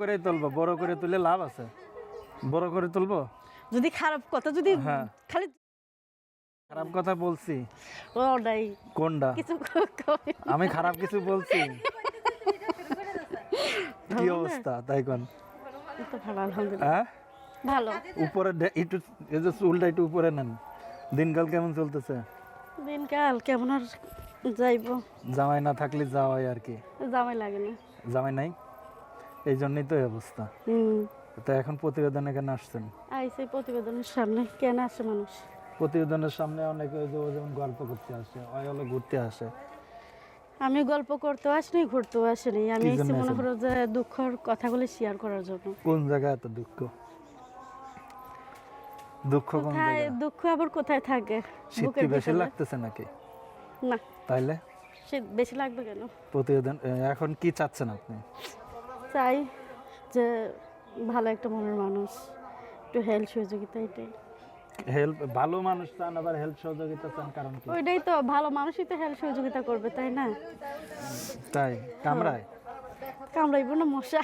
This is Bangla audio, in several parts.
করে তুলবো বড় করে তুলে লাভ আছে। বড় করে তুলবো? যদি খারাপ কথা যদি হ্যাঁ। খালি খারাপ কথা বলছি। ওটাই কোনটা? কিছু আমি খারাপ কিছু বলছি? কি অবস্থা? তাই কোন? হ্যাঁ? ভালো। উপরে একটু এই যে চুলটা একটু উপরে নেন। দিনকাল কেমন চলতেছে? দিনকাল কেমন আর যাইবো। জামাই না থাকলে যাওয়াই আর কি। জামাই লাগে না জামাই নাই? এই জন্যই তো এই অবস্থা। হুম। তো এখন প্রতিবেদন এখানে আসছেন? আইসে প্রতিবেদনের সামনে। কেন আসে মানুষ? প্রতিবেদনের সামনে অনেকে যেমন গল্প করতে আসে হলো ঘুরতে আসে। আমি গল্প করতেও আসিনি ঘুরতেও আসিনি। আমি এসে মনে? করো যে দুঃখর কথাগুলো শেয়ার করার জন্য। কোন জায়গায় এত দুঃখ? দুঃখ কোন জায়গায় দুঃখ আবার কোথায় থাকে? শীত কি বেশি লাগতেছে নাকি? না। তাইলে? শীত বেশি লাগবে কেন? প্রতিবেদন এখন কি চাচ্ছেন আপনি? চাই যে ভালো একটা মনের মানুষ একটু হেল্প সহযোগিতা এটাই। হেল্প ভালো মানুষ চান আবার হেল্প সহযোগিতা চান কারণ কি? ওইটাই তো ভালো মানুষই তো হেল্প সহযোগিতা করবে তাই না? তাই কামড়ায়? কামড়াইবো না মশা।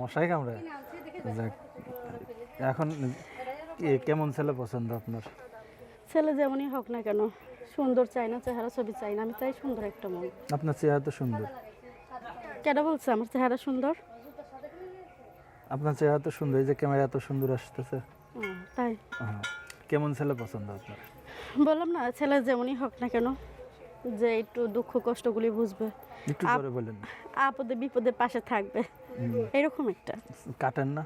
মশাই কামড়ায়? যাক এখন কেমন ছেলে পছন্দ আপনার? ছেলে যেমনই হোক না কেন সুন্দর চাই না চেহারা ছবি চাই না আমি চাই সুন্দর একটা মন। আপনার চেহারা তো সুন্দর। কেন বলছে? আমার চেহারা সুন্দর? আপনার চেহারা তো সুন্দর এই যে ক্যামেরা এত সুন্দর আসতেছে। তাই। হ্যাঁ। কেমন ছেলে পছন্দ আপনার? বললাম না ছেলে যেমনই হোক না কেন যে একটু দুঃখ কষ্টগুলি বুঝবে। একটু করে বলেন। আপদে বিপদে পাশে থাকবে। এরকম একটা। কাটেন না।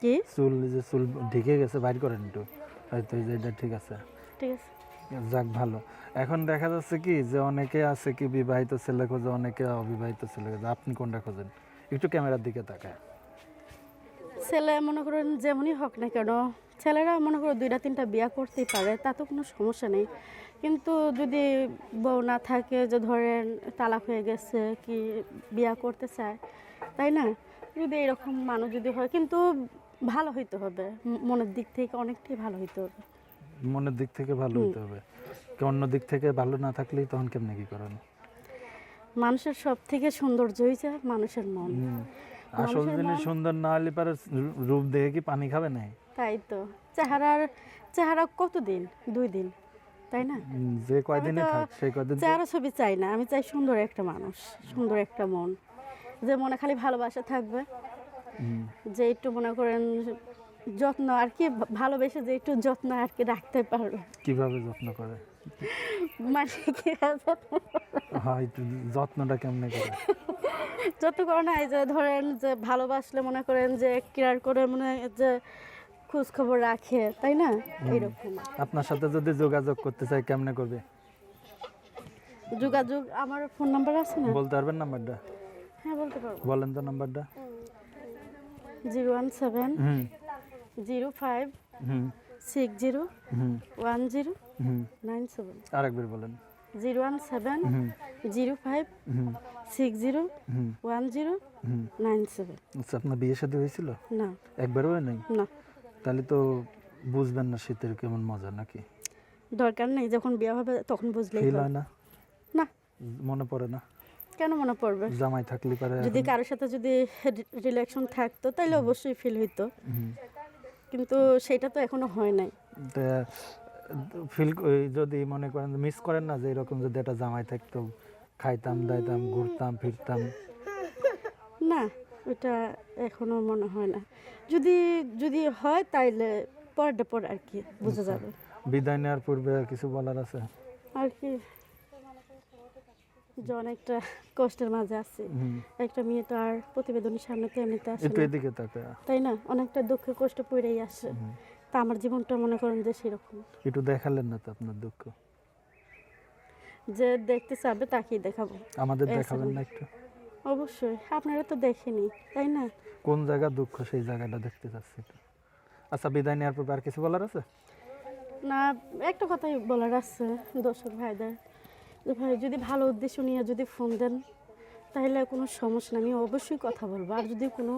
কি? চুল যে চুল ঢেকে গেছে বাইর করেন একটু। হয়তো এই যে এটা ঠিক আছে। ঠিক আছে। যাক ভালো। এখন দেখা যাচ্ছে কি যে অনেকে আছে কি বিবাহিত ছেলে খোঁজে অনেকে অবিবাহিত ছেলে খোঁজে। আপনি কোনটা খোঁজেন? একটু ক্যামেরার দিকে তাকায়। ছেলে মনে করেন যেমনই হোক না কেন ছেলেরা মনে করো দুইটা তিনটা বিয়া করতেই পারে তাতে কোনো সমস্যা নেই। কিন্তু যদি বউ না থাকে যে ধরেন তালাক হয়ে গেছে কি বিয়া করতে চায় তাই না? যদি এরকম মানুষ যদি হয় কিন্তু ভালো হইতে হবে। মনের দিক থেকে অনেকটাই ভালো হইতে হবে। মনের দিক থেকে ভালো হতে হবে। অন্য দিক থেকে ভালো না থাকলেই তখন কেমনে কি করেন? মানুষের সব থেকে সৌন্দর্যই যে মানুষের মন। আসল জিনিস সুন্দর না হলে পারে রূপ দেখে কি পানি খাবে না? তাই তো। চেহারার চেহারা কতদিন? দুই দিন তাই না? যে কয়দিনে থাক সেই কয়দিন চেহারা ছবি চাই না। আমি চাই সুন্দর একটা মানুষ সুন্দর একটা মন। যে মনে খালি ভালোবাসা থাকবে যে একটু মনে করেন যত্ন আর কি ভালোবেসে যে একটু যত্ন আর কি রাখতে পারবে। কীভাবে যত্ন করে? মানে কি হয় যত্নটা কেমনে করে? যত করে না এই যে ধরেন যে ভালোবাসলে মনে করেন যে কেয়ার করে মনে যে খোঁজ খবর রাখে তাই না? এরকম আপনার সাথে যদি যোগাযোগ করতে চাই কেমনে করবে? যোগাযোগ আমার ফোন নাম্বার আছে না? বলতে পারবেন নাম্বারটা? হ্যাঁ বলতে পারব। বলেন তো নাম্বারটা। Zero one seven hmm. Zero five six zero hmm. One zero hmm. Nine seven. আরেকবার বলেন। Zero one seven zero five six zero one zero nine seven. আচ্ছা আপনার বিয়ে সাথে হয়েছিল? না। একবারও নাই? না। তাহলে তো বুঝবেন না শীতের কেমন মজা নাকি? দরকার নেই যখন বিয়ে হবে তখন বুঝলেই ফিল হয় না? না। মনে পড়ে না? কেন মনে পড়বে? জামাই থাকলে পারে যদি কারোর সাথে যদি রিলেশন থাকতো তাহলে অবশ্যই ফিল হইতো। কিন্তু সেটা তো এখনও হয় নাই। ফিল যদি মনে করেন মিস করেন না যে এরকম যদি একটা জামাই থাকতো খাইতাম দাইতাম ঘুরতাম ফিরতাম। না ওটা এখনও মনে হয় না। যদি যদি হয় তাইলে পরটা পর আর কি বোঝা যাবে। বিদায় নেওয়ার পূর্বে আর কিছু বলার আছে? আর কি যে অনেকটা কষ্টের মাঝে আছে। একটা মেয়ে তো আর প্রতিবেদনের সামনে তো এমনিতে আসে তাই না? অনেকটা দুঃখ কষ্ট পড়েই আসে। তা আমার জীবনটা মনে করেন যে সেরকম। একটু দেখালেন না তো আপনার দুঃখ? যে দেখতে চাবে তাকেই দেখাবো। আমাদের দেখাবেন না একটু? অবশ্যই আপনারা তো দেখেনি তাই না? কোন জায়গা দুঃখ সেই জায়গাটা দেখতে চাচ্ছি আচ্ছা বিদায় নেওয়ার পর আর কিছু বলার আছে? না একটা কথাই বলার আছে দর্শক ভাইদের। যে ভাই যদি ভালো উদ্দেশ্য নিয়ে যদি ফোন দেন তাহলে কোনো সমস্যা নেই আমি অবশ্যই কথা বলব। আর যদি কোনো